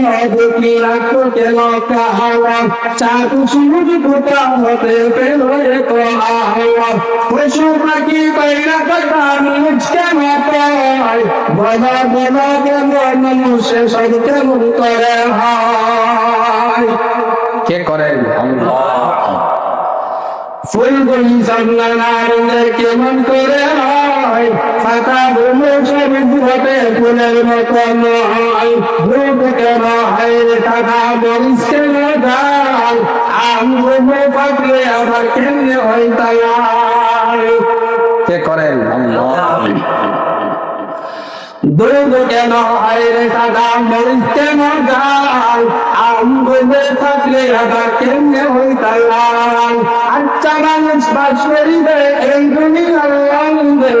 কেন দুঃখী রাখো কেন কাহাওয়া চাকু সুরুজ কোথা হতে পেল তো আহওয়া পশু পাখি বাইরা কথা নিজ কেন পায়? বলা বলা কেন মানুষ সব কেমন করে হয়? কে করেন? ফুলগুলি সামলানার কেমন করে হয় ফাটা বলে সব ঘটে ফুলের মতো নয়। হয় রে টাকা মরিস কেন যায়? আম রূপে থাকলে আবার কেমনে হয় তাই কে করেন? দুধ কেন হয় রে টাকা মরিস কেন যায়? আম রূপে থাকলে আবার কেমনে হয় তাই আচ্ছা মানুষ বাস করিবে এই দুনিয়ার হাতের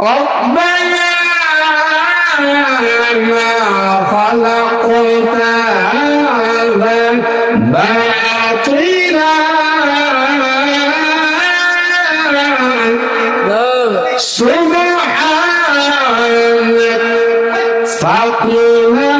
ربنا خلقت هذا باطلا سبحانك فقنا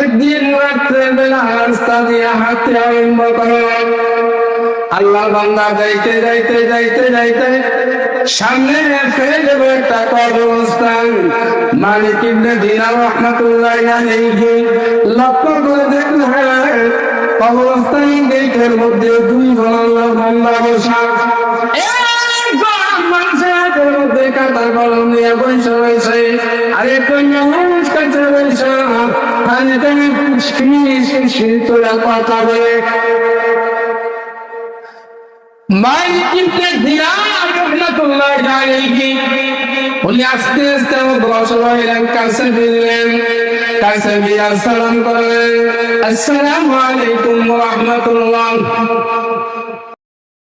একদিন রাত্রে বেলা রাস্তা দিয়ে হাঁটতে আরম্ভ করো। আল্লাহ বান্দা যাইতে যাইতে যাইতে যাইতে সামনে ফেলে দেব একটা কবরস্থান। মালিক ইবনে দিনার রহমাতুল্লাহ আলাইহি লক্ষ্য করে দেখলেন কবরস্থান মধ্যে দুই জন বান্দা বসা একজন মানুষের হাতের মধ্যে কাঁটার কলম নিয়ে বসে রয়েছে আরেকজন মানুষ কাছে বসে কানে কানে ফিস ফিস তোরা কথা বলে। মালিককে দিলাম রহমাতুল্লাহ আলাইহি উনি আস্তে আস্তে অগ্রসর হইলেন কাছে ফিরলেন কাছে ফিরে সালাম করলেন। আসসালামু আলাইকুম ওয়া রাহমাতুল্লাহ।